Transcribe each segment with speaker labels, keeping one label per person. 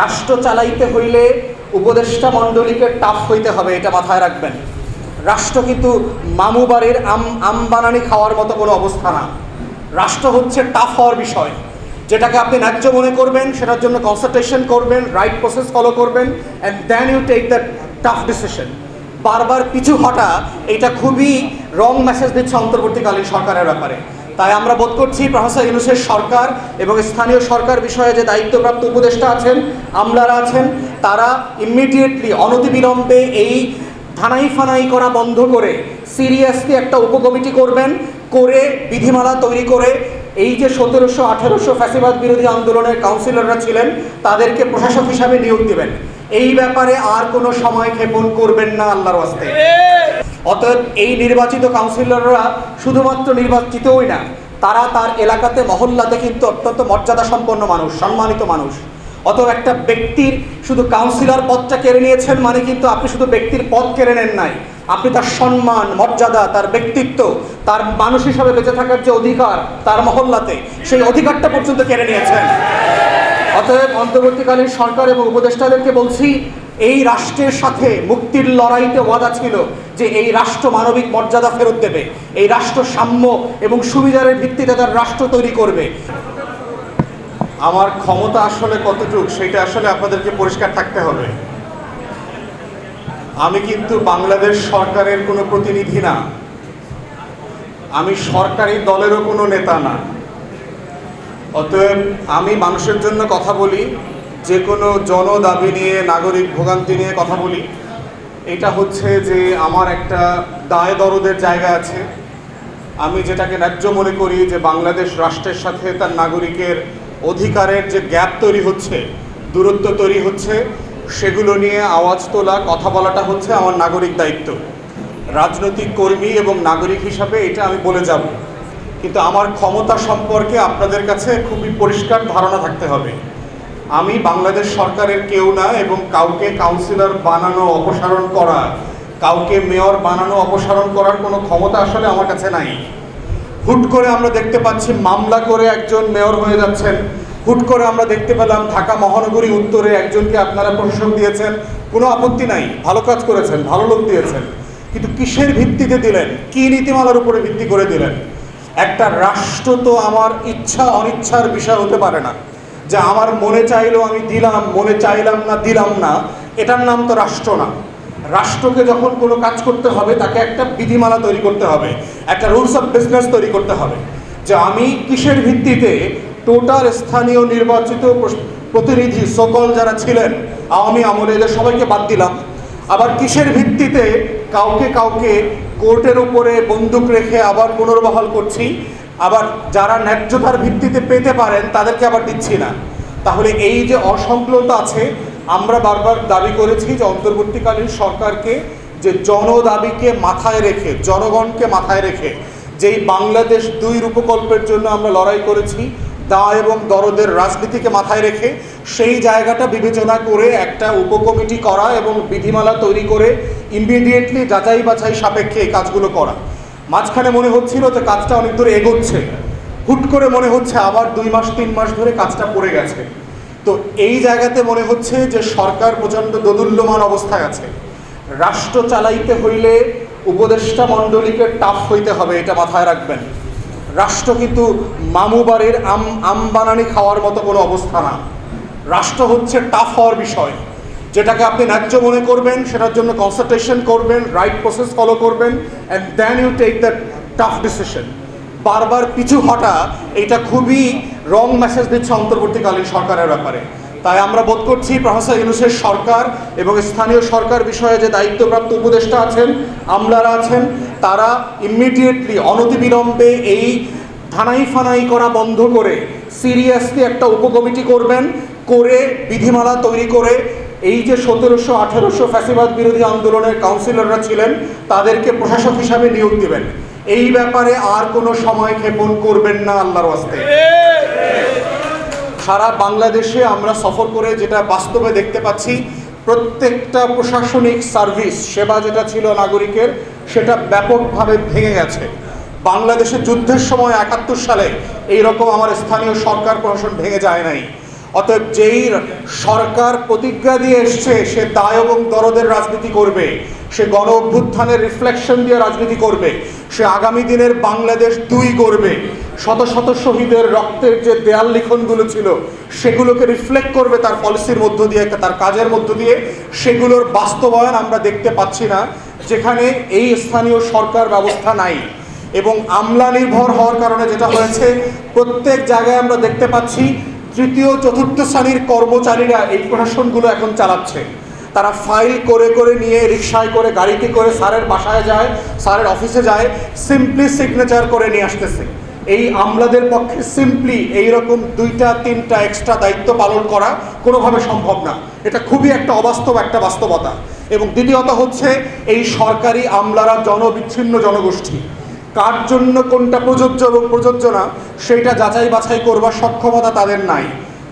Speaker 1: রাষ্ট্র চালাইতে হইলে উপদেষ্টা মণ্ডলীকে টাফ হইতে হবে, এটা মাথায় রাখবেন। রাষ্ট্র কিন্তু মামু বাড়ির আম আম বানানি খাওয়ার মতো কোনো অবস্থা না। রাষ্ট্র হচ্ছে টাফ হওয়ার বিষয়। যেটাকে আপনি ন্যায্য মনে করবেন, সেটার জন্য কনসালটেশন করবেন রাইট প্রসেস ফলো করবেন and then you take that tough decision বারবার পিছু হটা, এটা খুবই রং মেসেজ দিচ্ছে অন্তর্বর্তীকালীন সরকারের ব্যাপারে। তাই আমরা বোধ করছি প্রফেসর ইউনুসের সরকার এবং স্থানীয় সরকার বিষয়ে যে দায়িত্বপ্রাপ্ত উপদেষ্টা আছেন, আমলারা আছেন, তারা ইমিডিয়েটলি অনতিবিলম্বে এই থানাই ফানাই করা বন্ধ করে সিরিয়াসলি একটা উপকমিটি করবেন, করে বিধিমালা তৈরি করে এই যে সতেরোশো আঠেরোশো ফ্যাসিবাদ বিরোধী আন্দোলনের কাউন্সিলররা ছিলেন, তাদেরকে প্রশাসক হিসাবে নিয়োগ দেবেন। এই ব্যাপারে আর কোনো সময় ক্ষেপণ করবেন না আল্লাহর ওয়াস্তে। অতএব এই নির্বাচিত কাউন্সিলররা শুধুমাত্র নির্বাচিতই না, তারা তার এলাকাতে মহল্লাতে কিন্তু অত্যন্ত মর্যাদা সম্পন্ন মানুষ, সম্মানিত মানুষ। অতএব একটা ব্যক্তির শুধু কাউন্সিলর পদটা কেড়ে নিয়েছেন মানে কিন্তু আপনি শুধু ব্যক্তির পদ কেড়ে নেন নাই। আপনি তার সম্মান, মর্যাদা, তার ব্যক্তিত্ব, তার মানুষ হিসাবে বেঁচে থাকার যে অধিকার তার মহল্লাতে, সেই অধিকারটা পর্যন্ত কেড়ে নিয়েছেন। অতএব অন্তর্বর্তীকালীন সরকার এবং উপদেষ্টাদেরকে বলছি এই রাষ্ট্রের সাথে মুক্তির লড়াইতে ওয়াদা ছিল যে এই রাষ্ট্র মানবিক মর্যাদা ফেরত দেবে। এই রাষ্ট্র সাম্য এবং সুবিধারের ভিত্তিতে তার রাষ্ট্র তৈরি করবে। আমার ক্ষমতা আসলে কতটুকু সেটা আসলে আপনাদেরকে পরিষ্কার থাকতে হবে। আমি কিন্তু বাংলাদেশ সরকারের কোনো প্রতিনিধি না। আমি সরকারি দলেরও কোনো নেতা না। অতএব আমি মানুষের জন্য কথা বলি যে কোনো জনদাবি নিয়ে, নাগরিক ভোগান্তি নিয়ে কথা বলি। এটা হচ্ছে যে আমার একটা দায় দরদের জায়গা আছে। আমি যেটাকে ন্যায্য মনে করি যে বাংলাদেশ রাষ্ট্রের সাথে তার নাগরিকের অধিকারের যে গ্যাপ তৈরি হচ্ছে, দূরত্ব তৈরি হচ্ছে, সেগুলো নিয়ে আওয়াজ তোলা, কথা বলাটা হচ্ছে আমার নাগরিক দায়িত্ব। রাজনৈতিক কর্মী এবং নাগরিক হিসাবে এটা আমি বলে যাব। কিন্তু আমার ক্ষমতা সম্পর্কে আপনাদের কাছে খুবই পরিষ্কার ধারণা থাকতে হবে। আমি বাংলাদেশ সরকারের কেউ না এবং কাউকে কাউন্সিলর বানানো অপসারণ করা কাউকে মেয়র বানানো অপসারণ করার কোনো ক্ষমতা আসলে আমার কাছে নাই। হুট করে আমরা দেখতে পাচ্ছি মামলা করে একজন মেয়র হয়ে যাচ্ছেন। হুট করে আমরা দেখতে পেলাম ঢাকা মহানগরী উত্তরে একজনকে আপনারা প্রশাসক দিয়েছেন। কোনো আপত্তি নাই, ভালো কাজ করেছেন, ভালো লোক দিয়েছেন। কিন্তু কিসের ভিত্তিতে দিলেন? কি নীতিমালার উপরে ভিত্তি করে দিলেন? একটা রাষ্ট্র তো আমার ইচ্ছা অনিচ্ছার বিষয় হতে পারে না। যে আমার মনে চাইলেও আমি দিলাম, মনে চাইলাম না, দিলাম না। এটার নাম তো রাষ্ট্র না। রাষ্ট্রকে যখন কোনো কাজ করতে হবে, তাকে একটা বিধিমালা তৈরি করতে হবে, একটা রুলস অফ বিজনেস তৈরি করতে হবে। যে আমি কিসের ভিত্তিতে টোটাল স্থানীয় নির্বাচিত প্রতিনিধি, সকল যারা ছিলেন, আওয়ামী আমলে, এদের সবাইকে বাদ দিলাম। আবার কিসের ভিত্তিতে কাউকে কাউকে কোর্টের উপরে বন্দুক রেখে আবার পুনর্বহাল করছি আবার যারা ন্যায্যতার ভিত্তিতে পেতে পারেন, তাদেরকে আবার দিচ্ছি না। তাহলে এই যে অসংক্লতা আছে, আমরা বারবার দাবি করেছি যে অন্তর্বর্তীকালীন সরকারকে যে জনদাবিকে মাথায় রেখে, জনগণকে মাথায় রেখে, যেই বাংলাদেশ দুই রূপকল্পের জন্য আমরা লড়াই করেছি, দা এবং দরদের রাজনীতিকে মাথায় রেখে, সেই জায়গাটা বিবেচনা করে একটা উপকমিটি করা এবং বিধিমালা তৈরি করে ইমিডিয়েটলি যাচাই বাছাই সাপেক্ষে এই কাজগুলো করা। মাঝখানে মনে হচ্ছিল যে কাজটা অনেক দূরে এগোচ্ছে। হুট করে মনে হচ্ছে আবার দুই মাস, তিন মাস ধরে কাজটা পড়ে গেছে। তো এই জায়গাতে মনে হচ্ছে যে সরকার প্রচণ্ড দোদুল্যমান অবস্থায় আছে। রাষ্ট্র চালাইতে হইলে উপদেষ্টা মণ্ডলীকে টাফ হইতে হবে, এটা মাথায় রাখবেন। রাষ্ট্র কিন্তু মামু বাড়ির আম আম বানানি খাওয়ার মতো কোনো অবস্থা না। রাষ্ট্র হচ্ছে টাফ হওয়ার বিষয়। যেটাকে আপনি ন্যায্য মনে করবেন, সেটার জন্য কনসালটেশন করবেন রাইট প্রসেস ফলো করবেন and then you take that tough decision বারবার পিছু হটা, এটা খুবই রং মেসেজ দিচ্ছে অন্তর্বর্তীকালীন সরকারের ব্যাপারে। তাই আমরা বোধ করছি প্রফেসর ইউনুসের সরকার এবং স্থানীয় সরকার বিষয়ে যে দায়িত্বপ্রাপ্ত উপদেষ্টা আছেন, আমলারা আছেন, তারা ইমিডিয়েটলি অনতিবিলম্বে এই থানাই ফানাই করা বন্ধ করে সিরিয়াসলি একটা উপকমিটি করবেন, করে বিধিমালা তৈরি করে এই যে সতেরোশো আঠেরোশো ফ্যাসিবাদ বিরোধী আন্দোলনের কাউন্সিলররা ছিলেন, তাদেরকে প্রশাসক হিসাবে নিয়োগ দেবেন। এই ব্যাপারে আর কোনো সময় ক্ষেপণ করবেন না আল্লাহর ওয়াস্তে সারা বাংলাদেশে আমরা সফর করে যেটা বাস্তবে দেখতে পাচ্ছি, প্রত্যেকটা প্রশাসনিক সার্ভিস, সেবা যেটা ছিল নাগরিকের, সেটা ব্যাপকভাবে ভেঙে গেছে। বাংলাদেশে যুদ্ধের সময় একাত্তর সালে এইরকম আমার স্থানীয় সরকার প্রশাসন ভেঙে যায় নাই। অতএব যেই সরকার প্রতিজ্ঞা দিয়ে এসছে, সে দায় এবং দরদের রাজনীতি করবে। সে গণ অভ্যুত্থানের রিফ্লেকশন দিয়ে রাজনীতি করবে। সে আগামী দিনের বাংলাদেশ দুই করবে। শত শত শহীদের রক্তের যে দেয়াল লিখনগুলো ছিল, সেগুলোকে রিফ্লেক্ট করবে তার পলিসির মধ্য দিয়ে, তার কাজের মধ্য দিয়ে। সেগুলোর বাস্তবায়ন আমরা দেখতে পাচ্ছি না, যেখানে এই স্থানীয় সরকার ব্যবস্থা নাই। এবং আমলা নির্ভর হওয়ার কারণে যেটা হয়েছে, প্রত্যেক জায়গায় আমরা দেখতে পাচ্ছি তৃতীয়, চতুর্থ শ্রেণির কর্মচারীরা এই প্রশাসনগুলো এখন চালাচ্ছে। তারা ফাইল করে করে নিয়ে রিক্সায় করে, গাড়িতে করে স্যারের বাসায় যায়, স্যারের অফিসে যায় সিম্পলি সিগনেচার করে নিয়ে আসতেছে। এই আমলাদের পক্ষে সিম্পলি এইরকম দুইটা, তিনটা এক্সট্রা দায়িত্ব পালন করা কোনোভাবে সম্ভব না। এটা খুবই একটা অবাস্তব, একটা বাস্তবতা। এবং দ্বিতীয়ত হচ্ছে, এই সরকারি আমলারা জনবিচ্ছিন্ন জনগোষ্ঠী। কার জন্য কোনটা প্রযোজ্য এবং প্রযোজ্য না, সেইটা যাচাই বাছাই করবার সক্ষমতা তাদের নাই।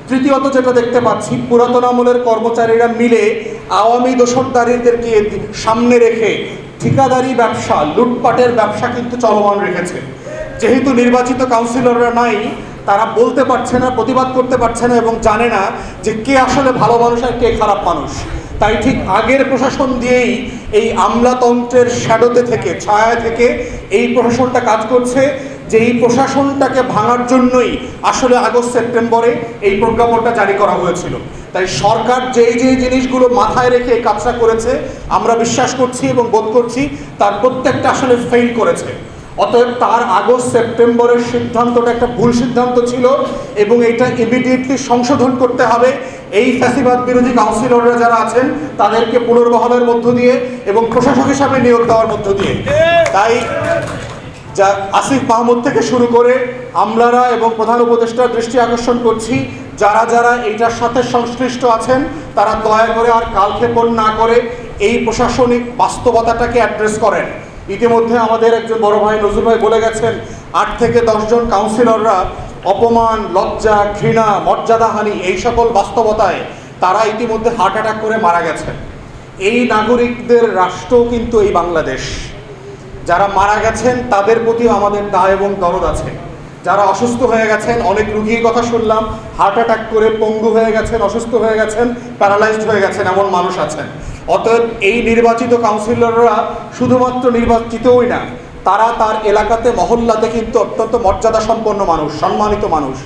Speaker 1: তৃতীয়ত যেটা দেখতে পাচ্ছি, পুরাতন আমলের কর্মচারীরা মিলে আওয়ামী দোসরদারিদেরকে সামনে রেখে ঠিকাদারি ব্যবসা, লুটপাটের ব্যবসা কিন্তু চলমান রেখেছে। যেহেতু নির্বাচিত কাউন্সিলররা নাই, তারা বলতে পারছে না, প্রতিবাদ করতে পারছে না এবং জানে না যে কে আসলে ভালো মানুষ আর কে খারাপ মানুষ। তাই ঠিক আগের প্রশাসন দিয়েই এই আমলাতন্ত্রের শ্যাডোতে থেকে ছায়া থেকে এই প্রশাসনটা কাজ করছে, যে এই প্রশাসনটাকে ভাঙার জন্যই আসলে আগস্ট, সেপ্টেম্বরে এই প্রজ্ঞাপনটা জারি করা হয়েছিল। তাই সরকার যেই যেই জিনিসগুলো মাথায় রেখে এই কাজটা করেছে, আমরা বিশ্বাস করছি এবং বোধ করছি তার প্রত্যেকটা আসলে ফেল করেছে। অতএব তার আগস্ট, সেপ্টেম্বরের সিদ্ধান্তটা একটা ভুল সিদ্ধান্ত ছিল এবং এটা ইমিডিয়েটলি সংশোধন করতে হবে। এই ফ্যাসিবাদ বিরোধী কাউন্সিলররা যারা আছেন, তাদেরকে পুনর্বহলের মধ্য দিয়ে এবং প্রশাসক হিসাবে নিয়োগ দেওয়ার মধ্য দিয়ে। তাই যা আসিফ মাহমুদ থেকে শুরু করে আমলারা এবং প্রধান উপদেষ্টার দৃষ্টি আকর্ষণ করছি, যারা যারা এইটার সাথে সংশ্লিষ্ট আছেন, তারা দয়া করে আর কালক্ষেপণ না করে এই প্রশাসনিক বাস্তবতাটাকে অ্যাড্রেস করেন। ইতিমধ্যে আমাদের একজন বড় ভাই নজরুল ভাই বলে গেছেন, আট থেকে দশজন কাউন্সিলররা অপমান, লজ্জা, ঘৃণা মর্যাদাহানি এই সকল বাস্তবতায় তারা ইতিমধ্যে হার্ট অ্যাটাক করে মারা গেছেন। এই নাগরিকদের রাষ্ট্র কিন্তু এই বাংলাদেশ। যারা মারা গেছেন, তাদের প্রতিও আমাদের দায় এবং দরদ আছে। যারা অসুস্থ হয়ে গেছেন, অনেক রুগীর কথা শুনলাম হার্ট অ্যাটাক করে পঙ্গু হয়ে গেছেন, অসুস্থ হয়ে গেছেন প্যারালাইজড হয়ে গেছেন, এমন মানুষ আছেন। অতএব এই নির্বাচিত কাউন্সিলররা শুধুমাত্র নির্বাচিতই না, তারা তার এলাকাতে মহল্লাতে কিন্তু অত্যন্ত মর্যাদা সম্পন্ন মানুষ, সম্মানিত মানুষ।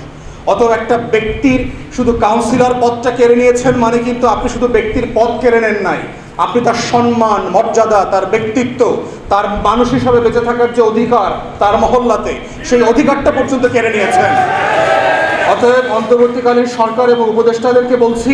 Speaker 1: অতএব একটা ব্যক্তির শুধু কাউন্সিলর পদটা কেড়ে নিয়েছেন মানে কিন্তু আপনি শুধু ব্যক্তির পদ কেড়ে নেন নাই। আপনি তার সম্মান, মর্যাদা, তার ব্যক্তিত্ব, তার মানুষ হিসাবে বেঁচে থাকার যে অধিকার তার মহল্লাতে, সেই অধিকারটা পর্যন্ত কেড়ে নিয়েছেন। অতএব অন্তর্বর্তীকালীন সরকার এবং উপদেষ্টাদেরকে বলছি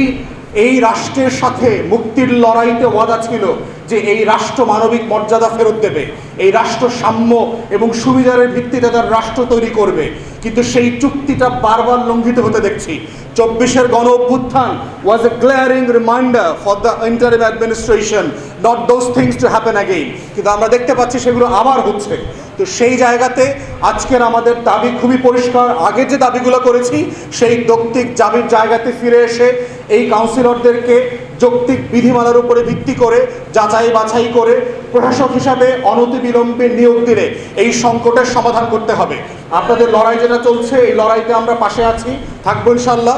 Speaker 1: এই রাষ্ট্রের সাথে মুক্তির লড়াইতে ওয়াদা ছিল। যে এই রাষ্ট্র মানবিক মর্যাদা ফেরত দেবে, এই রাষ্ট্র সাম্য এবং সুবিধারের ভিত্তিতে তার রাষ্ট্র তৈরি করবে। কিন্তু সেই চুক্তিটা বারবার লঙ্ঘিত হতে দেখছি। চব্বিশের গণ অভ্যুত্থান was a glaring reminder for the interim administration not those things to happen again কিন্তু আমরা দেখতে পাচ্ছি সেগুলো আবার হচ্ছে। তো সেই জায়গাতে আজকের আমাদের দাবি খুবই পরিষ্কার। আগে যে দাবিগুলো করেছি, সেই যৌক্তিক দাবির জায়গাতে ফিরে এসে এই কাউন্সিলরদেরকে যৌক্তিক বিধিমালার উপরে ভিত্তি করে, যাচাই বাছাই করে প্রশাসক হিসাবে অনতিবিলম্বে নিয়োগ দিলে এই সংকটের সমাধান করতে হবে। আপনাদের লড়াই যেটা চলছে, এই লড়াইতে আমরা পাশে আছি। থাকব ইনশাল্লাহ